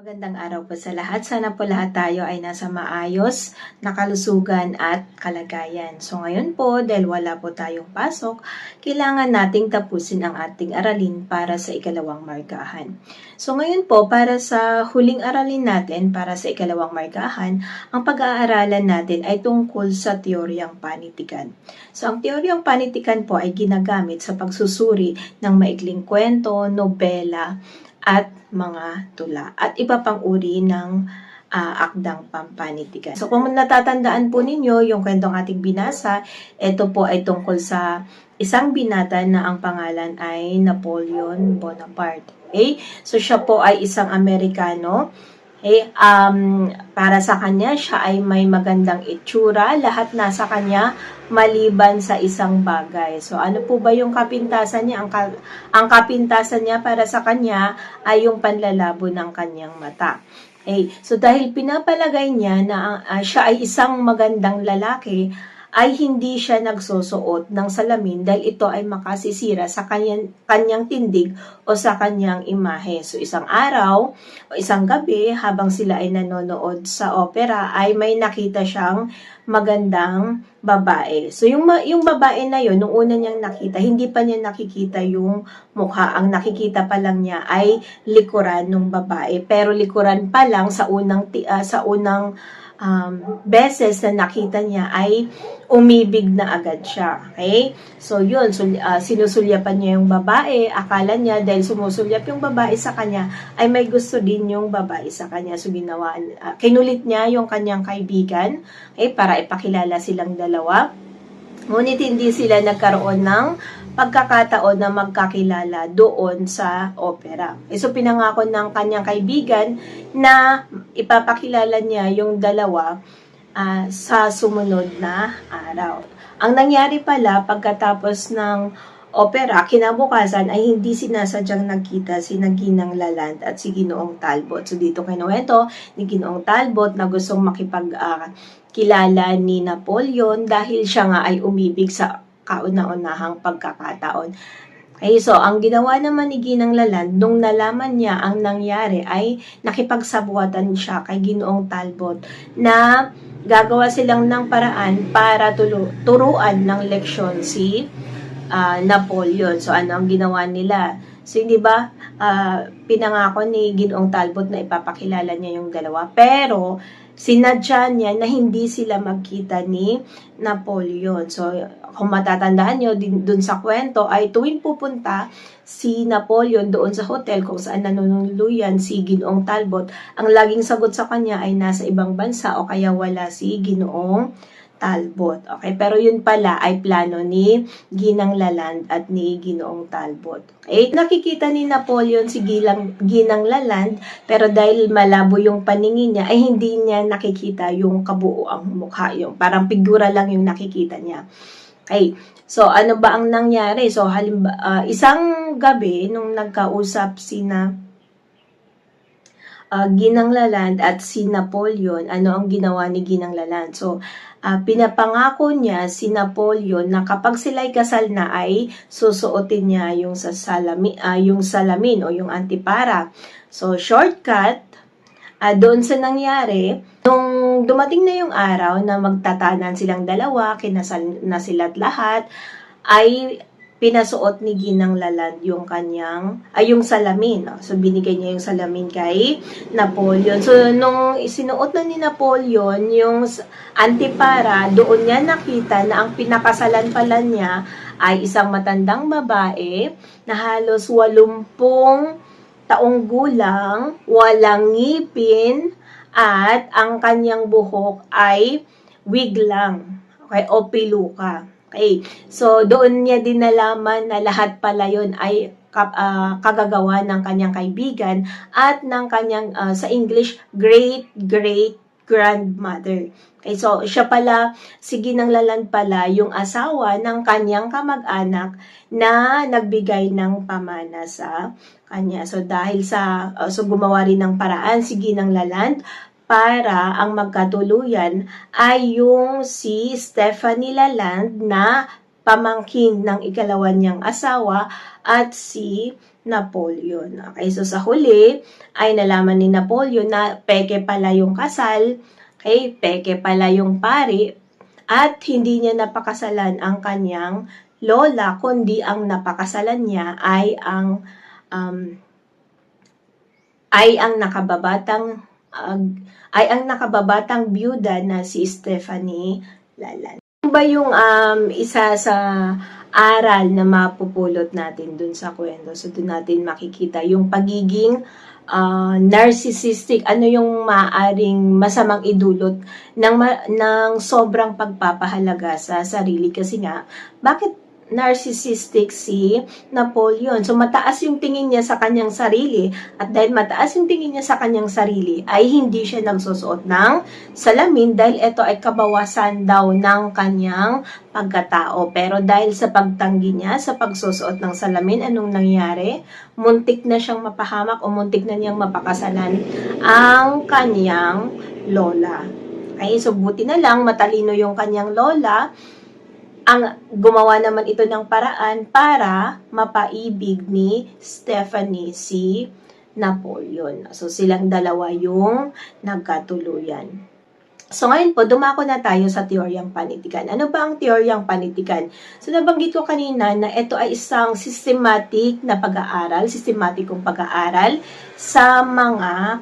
Magandang araw po sa lahat. Sana po lahat tayo ay nasa maayos, nakalusugan at kalagayan. So ngayon po, dahil wala po tayong pasok, kailangan nating tapusin ang ating aralin para sa ikalawang markahan. So ngayon po, para sa huling aralin natin, para sa ikalawang markahan, ang pag-aaralan natin ay tungkol sa teoryang panitikan. So ang teoryang panitikan po ay ginagamit sa pagsusuri ng maikling kwento, nobela, at mga tula at iba pang uri ng ah, akdang pampanitikan. So kung natatandaan po ninyo yung kwentong ating binasa, ito po ay tungkol sa isang binata na ang pangalan ay Napoleon Bonaparte. Okay? So siya po ay isang Amerikano. Okay? Um, para sa kanya, siya ay may magandang itsura. Lahat nasa kanya maliban sa isang bagay. So ano po ba yung kapintasan niya? Ang, ka- ang kapintasan niya para sa kanya ay yung panlalabo ng kanyang mata. Okay. So dahil pinapalagay niya na ah, siya ay isang magandang lalaki, ay hindi siya nagsusuot ng salamin dahil ito ay makasisira sa kanyang, kanyang tindig o sa kanyang imahe. So isang araw o isang gabi habang sila ay nanonood sa opera ay may nakita siyang magandang babae. So yung yung babae na yon nung una niyang nakita, hindi pa niya nakikita yung mukha. Ang nakikita pa lang niya ay likuran ng babae. Pero likuran pa lang sa unang ah, sa unang um, beses na nakita niya ay umibig na agad siya. Okay? So, yun. Sul- ah, sinusulyapan niya yung babae. Akala niya dahil sumusulyap yung babae sa kanya, ay may gusto din yung babae sa kanya. So, ginawa, ah, kinulit niya yung kanyang kaibigan okay, para ipakilala silang dalawa. Ngunit hindi sila nagkaroon ng pagkakataon na magkakilala doon sa opera. Eh, so, pinangako ng kanyang kaibigan na ipapakilala niya yung dalawa ah, sa sumunod na araw. Ang nangyari pala pagkatapos ng opera, kinabukasan ay hindi sinasadyang nagkita si Naginang Laland at si Ginoong Talbot. So dito kinuwento ni Ginoong Talbot na gustong makipag kilala ni Napoleon dahil siya nga ay umibig sa kauna-unahang pagkakataon. Okay, so ang ginawa naman ni Ginang Laland, nung nalaman niya ang nangyari ay nakipagsabuatan siya kay Ginoong Talbot na gagawa silang ng paraan para tulu- turuan ng leksyon si ah, Napoleon. So ano ang ginawa nila? So hindi ba ah, pinangako ni Ginoong Talbot na ipapakilala niya yung dalawa. Pero sinadya niya na hindi sila magkita ni Napoleon. So kung matatandaan nyo din dun sa kwento ay tuwing pupunta si Napoleon doon sa hotel kung saan nanunuluyan si Ginoong Talbot, ang laging sagot sa kanya ay nasa ibang bansa o kaya wala si Ginoong Talbot. Okay, pero yun pala ay plano ni Ginang Laland at ni Ginoong Talbot. Okay, nakikita ni Napoleon si Gilang, Ginang Laland pero dahil malabo yung paningin niya ay hindi niya nakikita yung kabuuang mukha yung parang figura lang yung nakikita niya. Okay, so ano ba ang nangyari? So halimbawa, ah, isang gabi nung nagkausap sina uh, Ginang Laland at si Napoleon, ano ang ginawa ni Ginang Laland? So, ah, pinapangako niya si Napoleon na kapag sila'y kasal na ay susuotin niya yung sa salami, ah, yung salamin o yung antipara. So, shortcut, ah, doon sa nangyari, nung dumating na yung araw na magtatanan silang dalawa, kinasal na sila't lahat, ay pinasuot ni Ginang Laland yung kanyang, ay yung salamin. no? So, binigay niya yung salamin kay Napoleon. So, nung isinuot na ni Napoleon yung antipara, doon niya nakita na ang pinakasalan pala niya ay isang matandang babae na halos walumpung taong gulang, walang ngipin, at ang kanyang buhok ay wig lang. Okay, o piluka. Okay, so doon niya din nalaman na lahat pala yon ay ah, kagagawa ng kanyang kaibigan at ng kanyang, ah, sa English, great-great grandmother. Okay, so siya pala, si Ginang Laland pala, yung asawa ng kanyang kamag-anak na nagbigay ng pamana sa kanya. So dahil sa, ah, so gumawa rin ng paraan si Ginang Laland para ang magkatuluyan ay yung si Stephanie Laland na pamangkin ng ikalawan niyang asawa at si Napoleon. Okay, so sa huli ay nalaman ni Napoleon na peke pala yung kasal, okay, peke pala yung pari, at hindi niya napakasalan ang kanyang lola, kundi ang napakasalan niya ay ang um, ay ang nakababatang ag- ay ang nakababatang byuda na si Stephanie Lalan. Ano ba yung um, isa sa aral na mapupulot natin dun sa kwento? So, dun natin makikita yung pagiging ah, narcissistic, ano yung maaring masamang idulot ng, ng sobrang pagpapahalaga sa sarili. Kasi nga, bakit narcissistic si Napoleon. So mataas yung tingin niya sa kanyang sarili at dahil mataas yung tingin niya sa kanyang sarili ay hindi siya nagsusuot ng salamin dahil ito ay kabawasan daw ng kanyang pagkatao. Pero dahil sa pagtanggi niya sa pagsusuot ng salamin, anong nangyari? Muntik na siyang mapahamak o muntik na niyang mapakasalan ang kanyang lola. Okay, so buti na lang matalino yung kanyang lola ang gumawa naman ito ng paraan para mapaibig ni Stephanie si Napoleon. So silang dalawa yung nagkatuluyan. So ngayon po, dumako na tayo sa teoryang panitikan. Ano ba ang teoryang panitikan? So nabanggit ko kanina na ito ay isang systematic na pag-aaral, sistematikong pag-aaral sa mga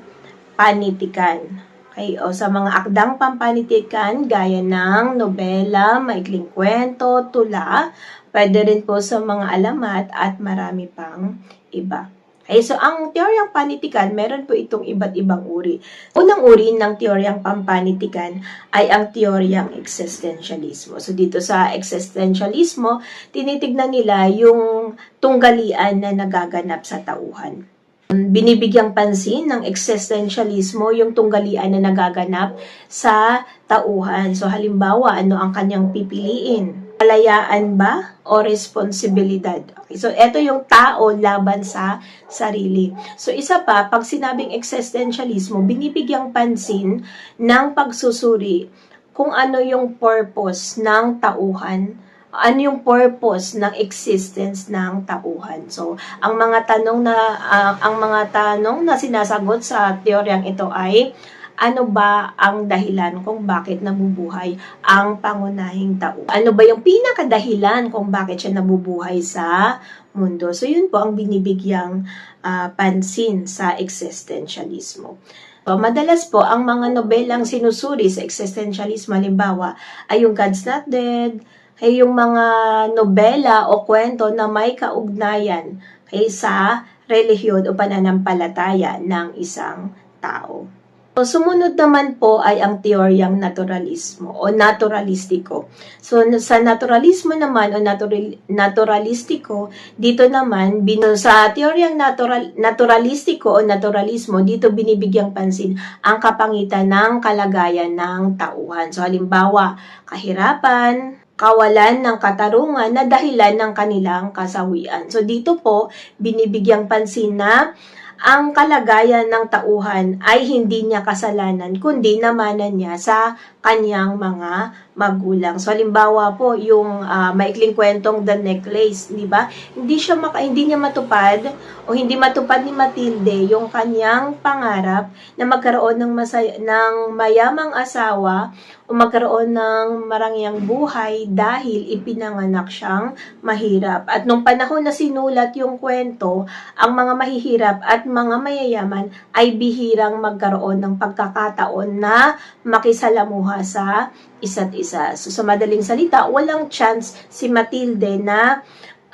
panitikan. Okay, o sa mga akdang pampanitikan gaya ng nobela, maikling kwento, tula, pwede rin po sa mga alamat at marami pang iba. Okay, so ang teoryang panitikan, meron po itong iba't ibang uri. Unang uri ng teoryang pampanitikan ay ang teoryang existentialismo. So dito sa existentialismo, tinitignan nila yung tunggalian na nagaganap sa tauhan binibigyang pansin ng existentialismo yung tunggalian na nagaganap sa tauhan. So halimbawa, ano ang kanyang pipiliin? Kalayaan ba o responsibilidad? Okay, so ito yung tao laban sa sarili. So isa pa, pag sinabing existentialismo, binibigyang pansin ng pagsusuri kung ano yung purpose ng tauhan ano yung purpose ng existence ng tauhan. So, ang mga tanong na uh, ang mga tanong na sinasagot sa teoryang ito ay ano ba ang dahilan kung bakit nabubuhay ang pangunahing tao? Ano ba yung pinakadahilan kung bakit siya nabubuhay sa mundo? So, yun po ang binibigyang uh, pansin sa existentialismo. So, madalas po, ang mga nobelang sinusuri sa existentialismo, halimbawa, ay yung God's Not Dead, ay yung mga nobela o kwento na may kaugnayan kay sa relihiyon o pananampalataya ng isang tao. So, sumunod naman po ay ang teoryang naturalismo o naturalistiko. So, sa naturalismo naman o natural, naturalistiko, dito naman, bin, sa teoryang natural, naturalistiko o naturalismo, dito binibigyang pansin ang kapangitan ng kalagayan ng tauhan. So, halimbawa, kahirapan, kawalan ng katarungan na dahilan ng kanilang kasawian. So dito po, binibigyang pansin na ang kalagayan ng tauhan ay hindi niya kasalanan, kundi namanan niya sa kanyang mga magulang. So halimbawa po yung uh, maikling kwentong The Necklace, di ba? Hindi siya maka, hindi niya matupad o hindi matupad ni Matilde yung kanyang pangarap na magkaroon ng masaya, ng mayamang asawa o magkaroon ng marangyang buhay dahil ipinanganak siyang mahirap. At nung panahon na sinulat yung kwento, ang mga mahihirap at mga mayayaman ay bihirang magkaroon ng pagkakataon na makisalamuha sa isa't isa. So sa madaling salita, walang chance si Matilde na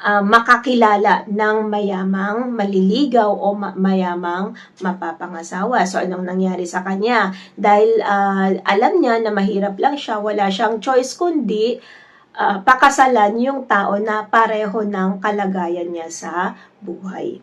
uh, makakilala ng mayamang maliligaw o ma- mayamang mapapangasawa. So, anong nangyari sa kanya? Dahil uh, alam niya na mahirap lang siya, wala siyang choice kundi uh, pakasalan yung tao na pareho ng kalagayan niya sa buhay.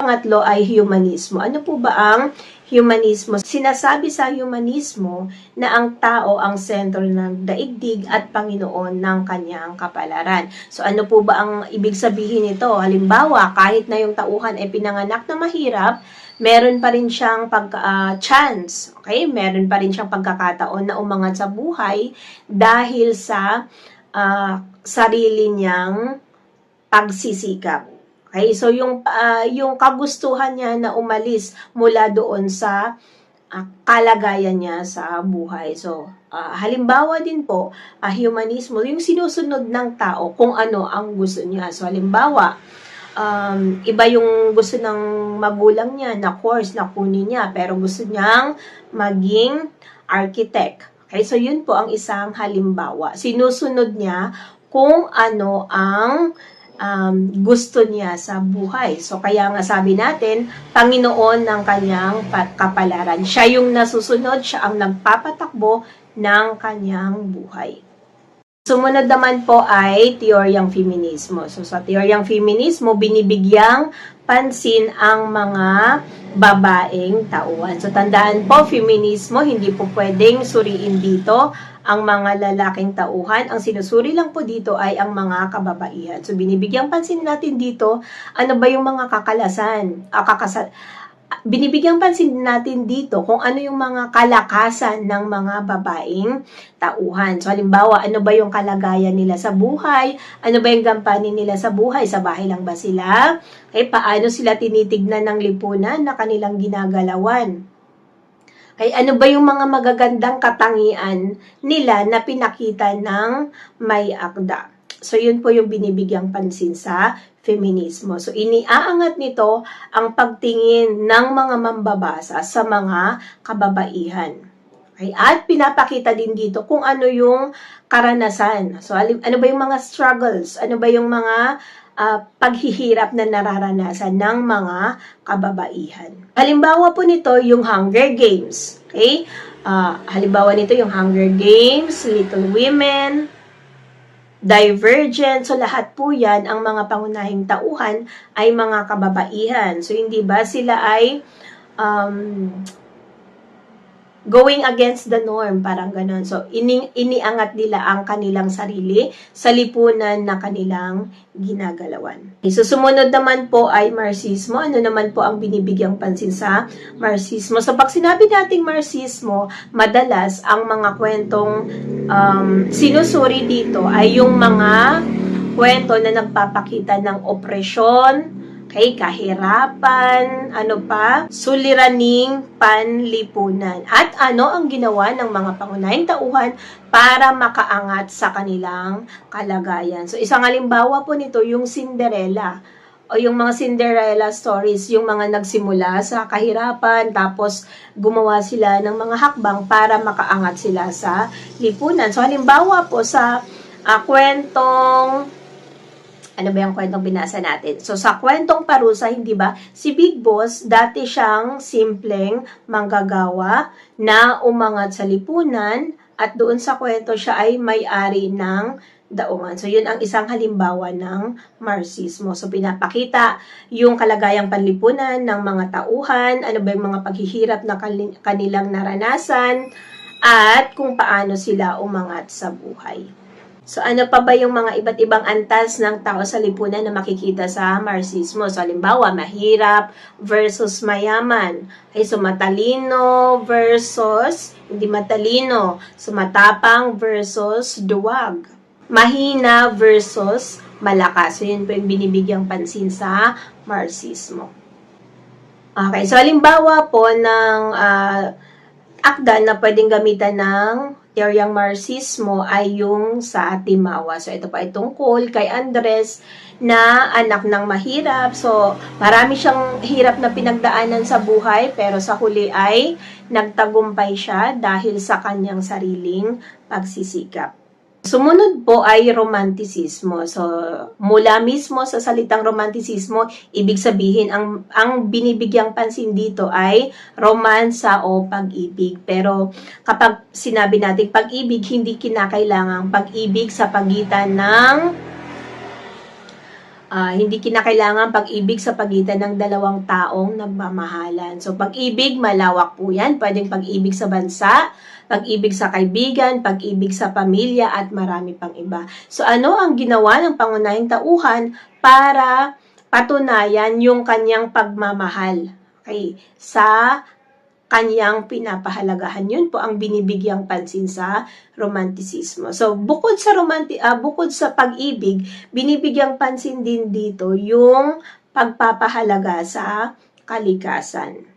Pangatlo ay humanismo. Ano po ba ang humanismo? Sinasabi sa humanismo na ang tao ang sentro ng daigdig at Panginoon ng kanyang kapalaran. So ano po ba ang ibig sabihin nito? Halimbawa, kahit na yung tauhan ay pinanganak na mahirap, meron pa rin siyang pag uh, chance, okay? Meron pa rin siyang pagkakataon na umangat sa buhay dahil sa uh, sarili niyang pagsisikap. Okay, so yung ah, yung kagustuhan niya na umalis mula doon sa ah, kalagayan niya sa buhay. So, ah, halimbawa din po, ah, humanismo, yung sinusunod ng tao kung ano ang gusto niya. So, halimbawa, um, iba yung gusto ng magulang niya na course na kunin niya, pero gusto niyang maging architect. Okay, so yun po ang isang halimbawa. Sinusunod niya kung ano ang um, gusto niya sa buhay. So, kaya nga sabi natin, Panginoon ng kanyang pa- kapalaran. Siya yung nasusunod, siya ang nagpapatakbo ng kanyang buhay. Sumunod naman po ay teoryang feminismo. So, sa teoryang feminismo, binibigyang pansin ang mga babaeng tauhan. So, tandaan po, feminismo, hindi po pwedeng suriin dito ang mga lalaking tauhan. Ang sinusuri lang po dito ay ang mga kababaihan. So, binibigyang pansin natin dito, ano ba yung mga kakalasan, ah, kakasa, binibigyang pansin natin dito kung ano yung mga kalakasan ng mga babaeng tauhan. So, halimbawa, ano ba yung kalagayan nila sa buhay? Ano ba yung gampanin nila sa buhay? Sa bahay lang ba sila? Okay, paano sila tinitignan ng lipunan na kanilang ginagalawan? Ay ano ba yung mga magagandang katangian nila na pinakita ng may akda? So, yun po yung binibigyang pansin sa feminismo. So, iniaangat nito ang pagtingin ng mga mambabasa sa mga kababaihan. Okay? At pinapakita din dito kung ano yung karanasan. So, ano ba yung mga struggles? Ano ba yung mga ah, paghihirap na nararanasan ng mga kababaihan. Halimbawa po nito yung Hunger Games. Okay? Ah, halimbawa nito yung Hunger Games, Little Women, Divergent. So lahat po yan, ang mga pangunahing tauhan ay mga kababaihan. So hindi ba sila ay um, going against the norm, parang ganon. So, ini iniangat nila ang kanilang sarili sa lipunan na kanilang ginagalawan. Okay, so, sumunod naman po ay Marxismo. Ano naman po ang binibigyang pansin sa Marxismo? So, pag sinabi nating Marxismo, madalas ang mga kwentong um, sinusuri dito ay yung mga kwento na nagpapakita ng opresyon, Okay, kahirapan, ano pa, suliraning panlipunan. At ano ang ginawa ng mga pangunahing tauhan para makaangat sa kanilang kalagayan. So, isang halimbawa po nito, yung Cinderella o yung mga Cinderella stories, yung mga nagsimula sa kahirapan, tapos gumawa sila ng mga hakbang para makaangat sila sa lipunan. So, halimbawa po sa ah, kwentong ano ba yung kwentong binasa natin? So, sa kwentong parusa, hindi ba, si Big Boss, dati siyang simpleng manggagawa na umangat sa lipunan at doon sa kwento siya ay may-ari ng daungan. So, yun ang isang halimbawa ng Marxismo. So, pinapakita yung kalagayang panlipunan ng mga tauhan, ano ba yung mga paghihirap na kani- kanilang naranasan, at kung paano sila umangat sa buhay. So ano pa ba yung mga iba't ibang antas ng tao sa lipunan na makikita sa Marxismo? So halimbawa, mahirap versus mayaman. Ay, so matalino versus hindi matalino. So matapang versus duwag. Mahina versus malakas. So yun po yung binibigyang pansin sa Marxismo. Okay, so halimbawa po ng ah, akda na pwedeng gamitan ng teoryang Marxismo ay yung sa Timawa. So, ito pa ay tungkol kay Andres na anak ng mahirap. So, marami siyang hirap na pinagdaanan sa buhay, pero sa huli ay nagtagumpay siya dahil sa kanyang sariling pagsisikap. Sumunod po ay romanticismo. So, mula mismo sa salitang romanticismo, ibig sabihin, ang, ang binibigyang pansin dito ay romansa o pag-ibig. Pero kapag sinabi natin pag-ibig, hindi kinakailangang pag-ibig sa pagitan ng Ah, hindi kinakailangan pag-ibig sa pagitan ng dalawang taong nagmamahalan. So, pag-ibig, malawak po yan. Pwedeng pag-ibig sa bansa, pag-ibig sa kaibigan, pag-ibig sa pamilya, at marami pang iba. So, ano ang ginawa ng pangunahing tauhan para patunayan yung kanyang pagmamahal? Okay, sa kanyang pinapahalagahan. Yun po ang binibigyang pansin sa romanticismo. So, bukod sa romanti ah, bukod sa pag-ibig, binibigyang pansin din dito yung pagpapahalaga sa kalikasan.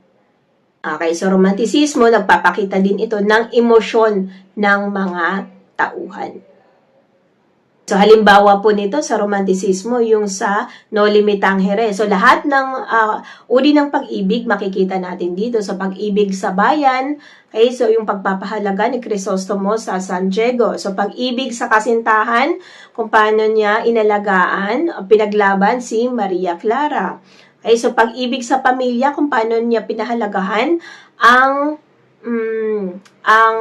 Okay, so romanticismo, nagpapakita din ito ng emosyon ng mga tauhan. So halimbawa po nito sa romanticismo, yung sa No Limit Tangere. So lahat ng uh, uri ng pag-ibig makikita natin dito sa pag-ibig sa bayan. Okay, so yung pagpapahalaga ni Crisostomo sa San Diego. So pag-ibig sa kasintahan, kung paano niya inalagaan, pinaglaban si Maria Clara. Okay, so pag-ibig sa pamilya, kung paano niya pinahalagahan ang mm, ang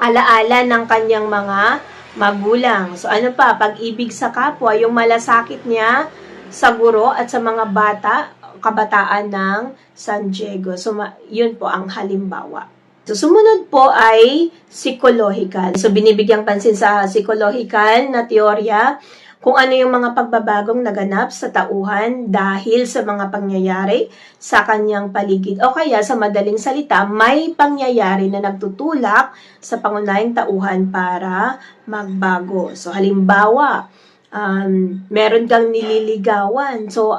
alaala ng kanyang mga magulang. So ano pa, pag-ibig sa kapwa, yung malasakit niya sa guro at sa mga bata, kabataan ng San Diego. So yun po ang halimbawa. So sumunod po ay psychological. So binibigyang pansin sa psychological na teorya kung ano yung mga pagbabagong naganap sa tauhan dahil sa mga pangyayari sa kanyang paligid. O kaya sa madaling salita, may pangyayari na nagtutulak sa pangunahing tauhan para magbago. So halimbawa, um, meron kang nililigawan. So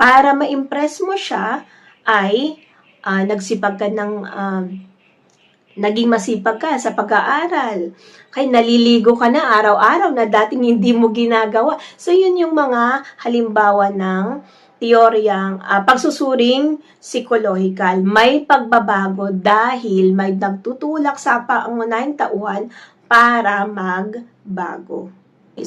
para ma-impress mo siya ay uh, nagsipag ka ng uh, naging masipag ka sa pag-aaral. Kay naliligo ka na araw-araw na dating hindi mo ginagawa. So yun yung mga halimbawa ng teoryang uh, pagsusuring psychological. May pagbabago dahil may nagtutulak sa pangunahing tauhan para magbago.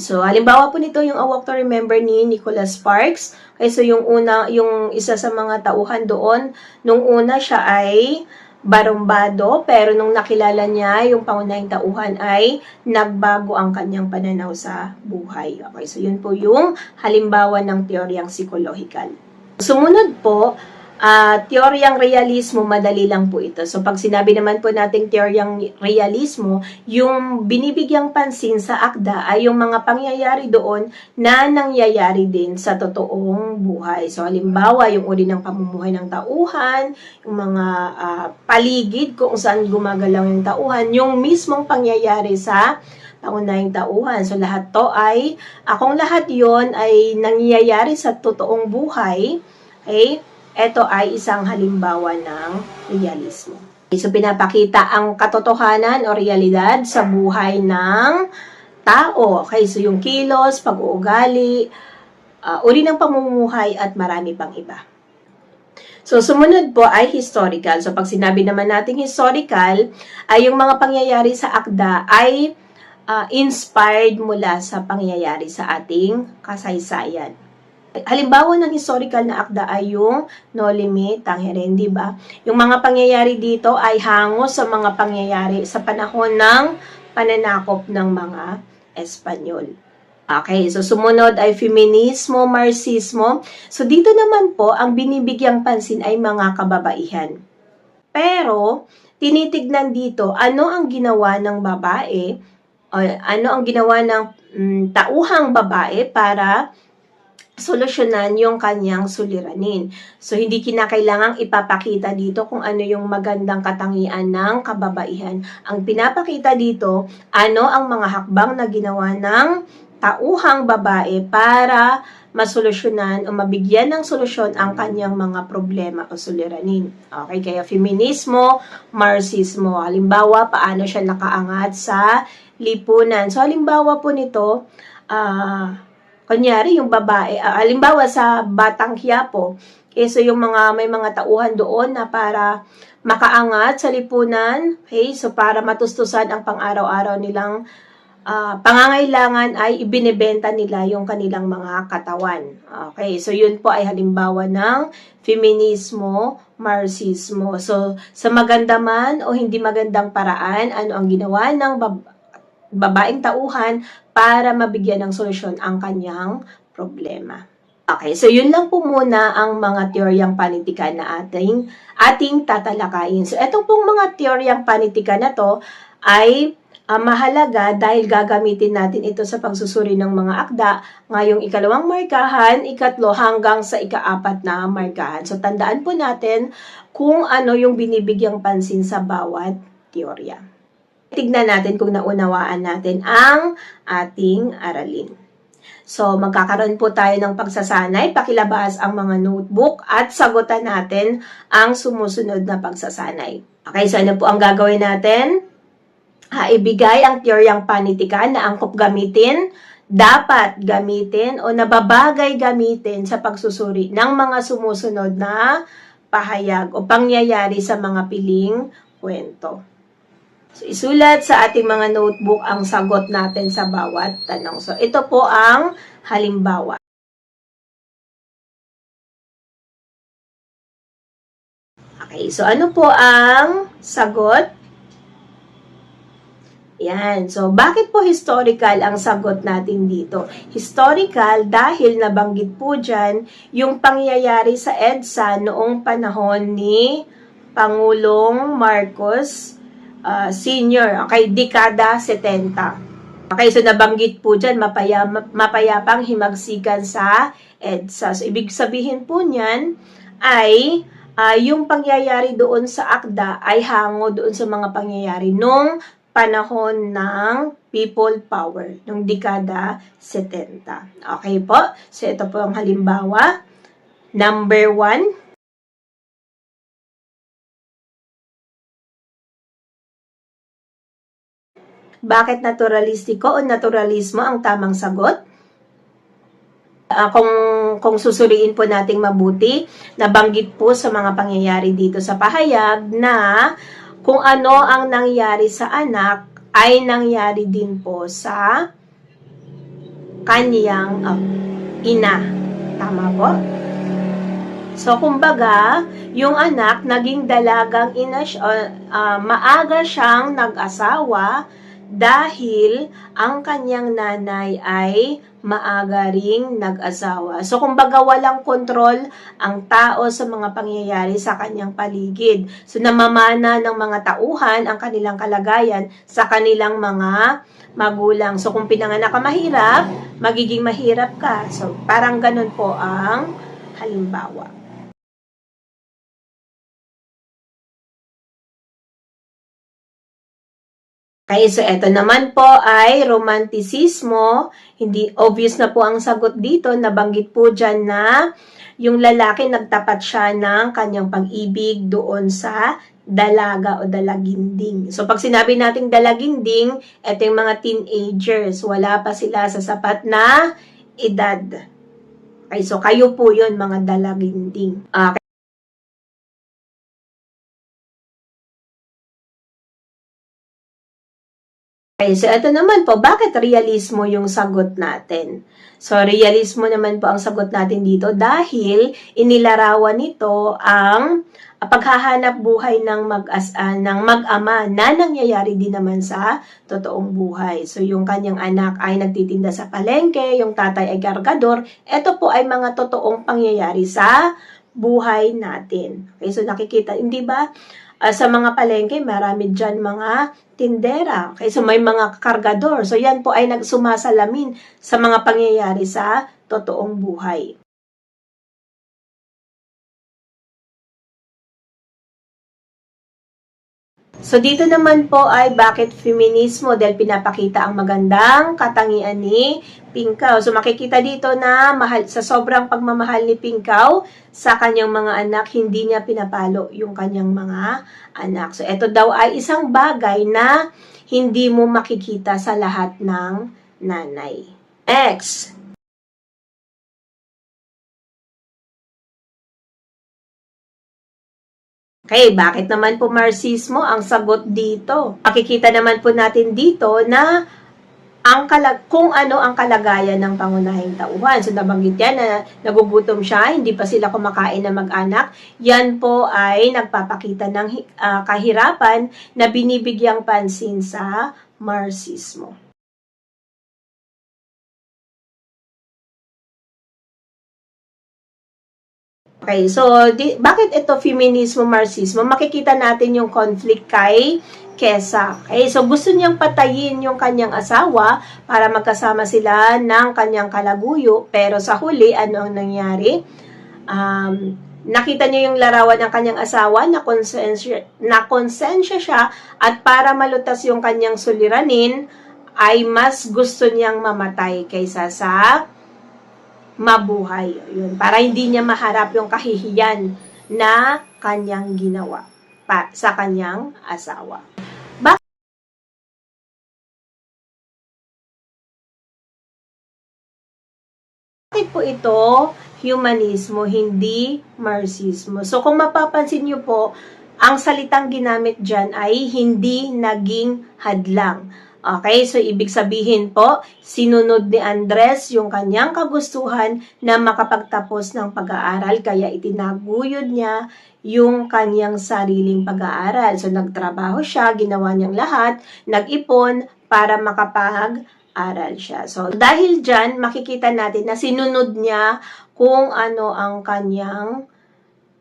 So, halimbawa po nito yung A Walk to Remember ni Nicholas Sparks. Okay, so yung una, yung isa sa mga tauhan doon, nung una siya ay barumbado, pero nung nakilala niya yung pangunahing tauhan ay nagbago ang kanyang pananaw sa buhay. Okay, so yun po yung halimbawa ng teoryang psikolohikal. Sumunod po, uh, teoryang realismo, madali lang po ito. So pag sinabi naman po nating teoryang realismo, yung binibigyang pansin sa akda ay yung mga pangyayari doon na nangyayari din sa totoong buhay. So halimbawa, yung uri ng pamumuhay ng tauhan, yung mga uh, paligid kung saan gumagalaw yung tauhan, yung mismong pangyayari sa pangunahing tauhan. So lahat to ay, akong lahat yon ay nangyayari sa totoong buhay, okay? Ito ay isang halimbawa ng realismo. So, pinapakita ang katotohanan o realidad sa buhay ng tao. Okay, so yung kilos, pag-uugali, uh, uri ng pamumuhay at marami pang iba. So, sumunod po ay historical. So, pag sinabi naman natin historical, ay yung mga pangyayari sa akda ay uh, inspired mula sa pangyayari sa ating kasaysayan. Halimbawa ng historical na akda ay yung no limit, tangeren, di ba? Yung mga pangyayari dito ay hango sa mga pangyayari sa panahon ng pananakop ng mga Espanyol. Okay, so sumunod ay feminismo, marxismo. So dito naman po, ang binibigyang pansin ay mga kababaihan. Pero, tinitignan dito, ano ang ginawa ng babae, o ano ang ginawa ng mm, tauhang babae para solusyonan yung kanyang suliranin. So, hindi kinakailangang ipapakita dito kung ano yung magandang katangian ng kababaihan. Ang pinapakita dito, ano ang mga hakbang na ginawa ng tauhang babae para masolusyonan o mabigyan ng solusyon ang kanyang mga problema o suliranin. Okay, kaya feminismo, marxismo. Halimbawa, paano siya nakaangat sa lipunan. So, halimbawa po nito, ah, uh, Kunyari, yung babae, uh, alimbawa sa Batang Quiapo, okay, so yung mga, may mga tauhan doon na para makaangat sa lipunan, okay, so para matustusan ang pang-araw-araw nilang uh, pangangailangan ay ibinebenta nila yung kanilang mga katawan. Okay, so yun po ay halimbawa ng feminismo, marxismo. So, sa maganda man o hindi magandang paraan, ano ang ginawa ng bab- babaeng tauhan para mabigyan ng solusyon ang kanyang problema. Okay, so yun lang po muna ang mga teoryang panitikan na ating, ating tatalakayin. So itong pong mga teoryang panitikan na to ay uh, mahalaga dahil gagamitin natin ito sa pagsusuri ng mga akda ngayong ikalawang markahan, ikatlo hanggang sa ikaapat na markahan. So tandaan po natin kung ano yung binibigyang pansin sa bawat teorya. Tignan natin kung naunawaan natin ang ating aralin. So, magkakaroon po tayo ng pagsasanay, pakilabas ang mga notebook at sagutan natin ang sumusunod na pagsasanay. Okay, so ano po ang gagawin natin? Ha, ibigay ang teoryang panitikan na angkop gamitin, dapat gamitin o nababagay gamitin sa pagsusuri ng mga sumusunod na pahayag o pangyayari sa mga piling kwento. So, isulat sa ating mga notebook ang sagot natin sa bawat tanong. So, ito po ang halimbawa. Okay, so ano po ang sagot? Yan. So, bakit po historical ang sagot natin dito? Historical dahil nabanggit po dyan yung pangyayari sa EDSA noong panahon ni Pangulong Marcos uh, Senior, okay, dekada 70. Okay, so nabanggit po dyan, mapaya, mapayapang himagsikan sa EDSA. So, ibig sabihin po niyan ay uh, yung pangyayari doon sa akda ay hango doon sa mga pangyayari nung panahon ng people power, nung dekada 70. Okay po? So, ito po ang halimbawa. Number one, Bakit naturalistiko o naturalismo ang tamang sagot? Uh, kung, kung susuriin po nating mabuti, nabanggit po sa mga pangyayari dito sa pahayag na kung ano ang nangyari sa anak ay nangyari din po sa kanyang uh, ina. Tama po? So, kumbaga, yung anak, naging dalagang ina siya, uh, maaga siyang nag-asawa dahil ang kanyang nanay ay maaga ring nag-asawa. So, kumbaga walang kontrol ang tao sa mga pangyayari sa kanyang paligid. So, namamana ng mga tauhan ang kanilang kalagayan sa kanilang mga magulang. So, kung pinanganak ka mahirap, magiging mahirap ka. So, parang ganun po ang halimbawa. Okay, so ito naman po ay romanticismo. Hindi obvious na po ang sagot dito. Nabanggit po dyan na yung lalaki nagtapat siya ng kanyang pag-ibig doon sa dalaga o dalaginding. So pag sinabi nating dalaginding, ito yung mga teenagers. Wala pa sila sa sapat na edad. Okay, so kayo po yun mga dalaginding. Okay. Okay, so ito naman po, bakit realismo yung sagot natin? So, realismo naman po ang sagot natin dito dahil inilarawan nito ang paghahanap buhay ng mag-as uh, ng mag-ama na nangyayari din naman sa totoong buhay. So, yung kanyang anak ay nagtitinda sa palengke, yung tatay ay kargador. Ito po ay mga totoong pangyayari sa buhay natin. Okay, so nakikita, hindi ba? Uh, sa mga palengke, marami dyan mga tindera. Okay, so may mga kargador. So yan po ay nagsumasalamin sa mga pangyayari sa totoong buhay. So dito naman po ay bakit feminismo dahil pinapakita ang magandang katangian ni Pingkaw. So makikita dito na mahal sa sobrang pagmamahal ni Pingkaw sa kanyang mga anak, hindi niya pinapalo yung kanyang mga anak. So ito daw ay isang bagay na hindi mo makikita sa lahat ng nanay. X. Okay, bakit naman po marxismo ang sagot dito? Makikita naman po natin dito na ang kalag kung ano ang kalagayan ng pangunahing tauhan. So nabanggit yan na nagugutom siya, hindi pa sila kumakain na mag-anak. Yan po ay nagpapakita ng uh, kahirapan na binibigyang pansin sa marxismo. Okay, so di, bakit ito feminismo, marxismo? Makikita natin yung conflict kay Kesa. Okay, so gusto niyang patayin yung kanyang asawa para magkasama sila ng kanyang kalaguyo. Pero sa huli, ano ang nangyari? Um, nakita niya yung larawan ng kanyang asawa na konsensya, na konsensya siya at para malutas yung kanyang suliranin, ay mas gusto niyang mamatay kaysa sa mabuhay. Yun, para hindi niya maharap yung kahihiyan na kanyang ginawa pa, sa kanyang asawa. Bakit po ito humanismo, hindi marxismo? So kung mapapansin niyo po, ang salitang ginamit dyan ay hindi naging hadlang. Okay, so ibig sabihin po, sinunod ni Andres yung kanyang kagustuhan na makapagtapos ng pag-aaral, kaya itinaguyod niya yung kanyang sariling pag-aaral. So nagtrabaho siya, ginawa niyang lahat, nag-ipon para makapag aral siya. So, dahil dyan, makikita natin na sinunod niya kung ano ang kanyang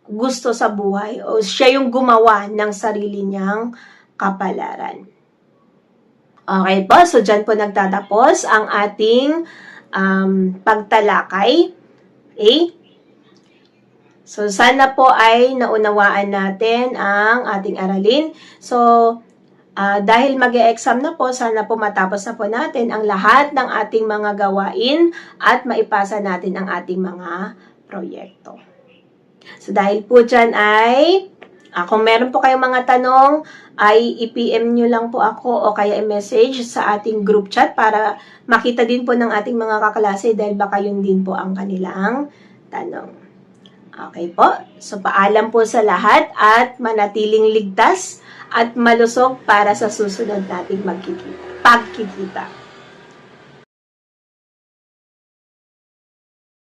gusto sa buhay o siya yung gumawa ng sarili niyang kapalaran. Okay po, so dyan po nagtatapos ang ating um, pagtalakay. Okay? So, sana po ay naunawaan natin ang ating aralin. So, Ah, dahil mag exam na po, sana po matapos na po natin ang lahat ng ating mga gawain at maipasa natin ang ating mga proyekto. So dahil po dyan ay, ah, kung meron po kayong mga tanong, ay i-PM nyo lang po ako o kaya i-message sa ating group chat para makita din po ng ating mga kaklase dahil baka yun din po ang kanilang tanong. Okay po? So paalam po sa lahat at manatiling ligtas at malusog para sa susunod nating magkikita. Pagkikita.